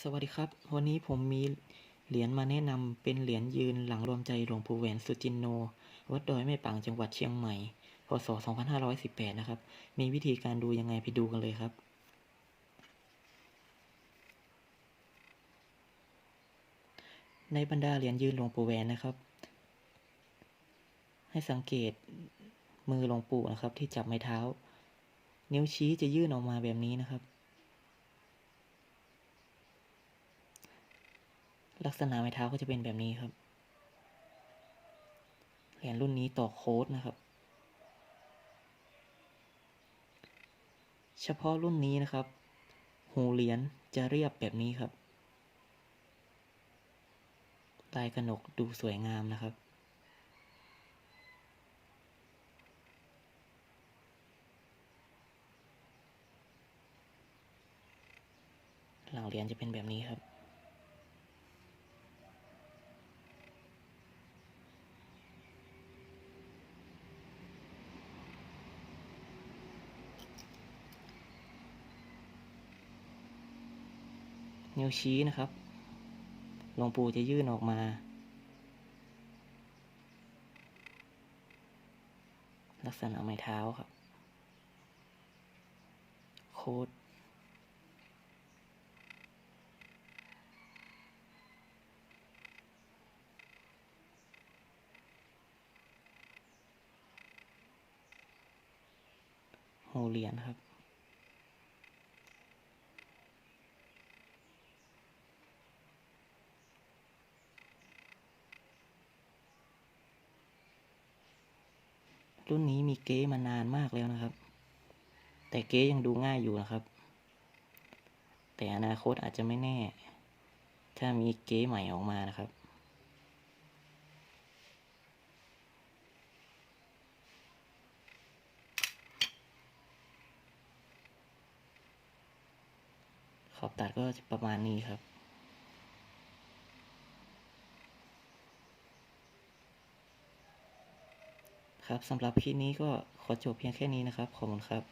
สวัสดีครับ วันนี้ผมมีเหรียญมาแนะนำเป็นเหรียญยืนหลังรวมใจหลวงปู่แหวนสุจินโน วัดดอยแม่ปังจังหวัดเชียงใหม่ พศ 2518 นะครับ มีวิธีการดูยังไงไปดูกันเลยครับ ในบรรดาเหรียญยืนหลวงปู่แหวนนะครับ ให้สังเกตมือหลวงปู่นะครับที่จับไม้เท้า นิ้วชี้จะยื่นออกมาแบบนี้นะครับ ลักษณะไม้เท้าก็จะเป็นแบบนี้ครับ เหรียญรุ่นนี้ต่อโค้ดนะครับ เฉพาะรุ่นนี้นะครับ หูเหรียญจะเรียบแบบนี้ครับ ลายกระหนกดูสวยงามนะครับหลังเหรียญจะเป็นแบบนี้ครับ นิ้วชี้นะครับ หลวงปู่จะยื่นออกมา ลักษณะไม้เท้าครับ โคดหูเหรียญครับ รุ่นนี้มีเก๊มานานมากแล้วนะครับ แต่เก๊ยังดูง่ายอยู่นะครับ แต่อนาคตอาจจะไม่แน่ ถ้ามีเก๊ใหม่ออกมานะครับ ขอบตัดก็ประมาณนี้ครับ ครับสำหรับคลิปนี้ก็ขอจบเพียงแค่นี้นะครับ ขอบคุณครับ